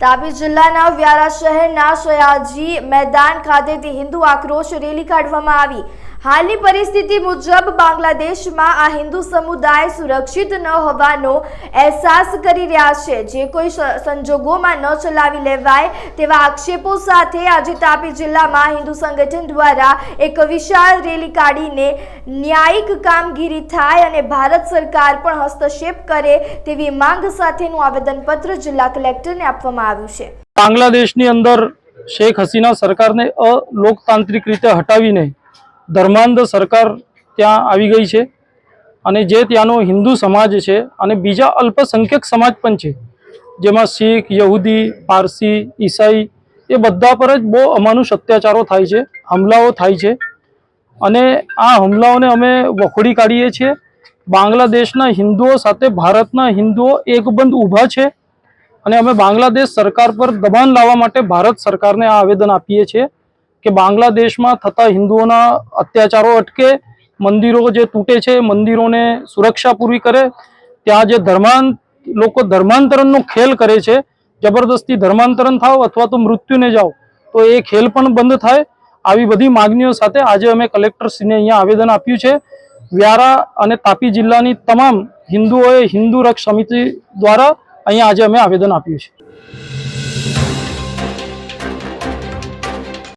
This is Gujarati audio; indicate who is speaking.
Speaker 1: તાપી જિલ્લાના વ્યારા શહેરના સયાજી મેદાન ખાતેથી હિન્દુ આક્રોશ રેલી કાઢવામાં આવી. હાલની પરિસ્થિતિ મુજબ બાંગ્લાદેશમાં આ હિન્દુ સમુદાય સુરક્ષિત ન હોવાનો અહેસાસ કરી રહ્યા છે. જે કોઈ સંજોગોમાં ન ચલાવી લેવાય તેવા આક્ષેપો સાથે આજે તાપી જિલ્લામાં હિન્દુ સંગઠન દ્વારા એક વિશાળ રેલી કાઢીને ન્યાયિક કામગીરી થાય અને ભારત સરકાર પણ હસ્તક્ષેપ કરે તેવી માંગ સાથેનું આવેદનપત્ર જિલ્લા કલેક્ટરને આપવામાં આવ્યું છે.
Speaker 2: બાંગ્લાદેશની અંદર શેખ હસીના સરકારને અલોકતાંત્રિક રીતે હટાવીને ધર્માંધ સરકાર ત્યાં આવી ગઈ છે. અને જે ત્યાંનો હિન્દુ સમાજ છે અને બીજા અલ્પસંખ્યક સમાજ પણ છે. જેમાં શીખ, યહૂદી, પારસી, ઈસાઈ એ બધા પર જ બહુ અમાનુષ અત્યાચારો થાય છે, હમલાઓ થાય છે. અને આ હુમલાઓને અમે વખોડી કાઢીએ છીએ. બાંગ્લાદેશના હિન્દુઓ સાથે ભારતના હિન્દુઓ એકબંધ ઊભા છે. અને અમે બાંગ્લાદેશ સરકાર પર દબાણ લાવવા માટે ભારત સરકારને આ આવેદન આપીએ છીએ કે બાંગ્લાદેશમાં થતા હિન્દુઓના અત્યાચારો અટકે, મંદિરો જે તૂટે છે, મંદિરોને સુરક્ષા પૂરી કરે, ત્યાં જે ધર્માંત, લોકો ધર્માંતરણનો ખેલ કરે છે, જબરદસ્તી ધર્માંતરણ થાવ અથવા તો મૃત્યુને જાઓ, તો એ ખેલ પણ બંધ થાય. આવી બધી માગણીઓ સાથે આજે અમે કલેક્ટરશ્રીને અહીંયા આવેદન આપ્યું છે. વ્યારા અને તાપી જિલ્લાની તમામ હિન્દુઓએ હિન્દુ રક્ષ સમિતિ દ્વારા અહીંયા આજે અમે આવેદન આપ્યું છે.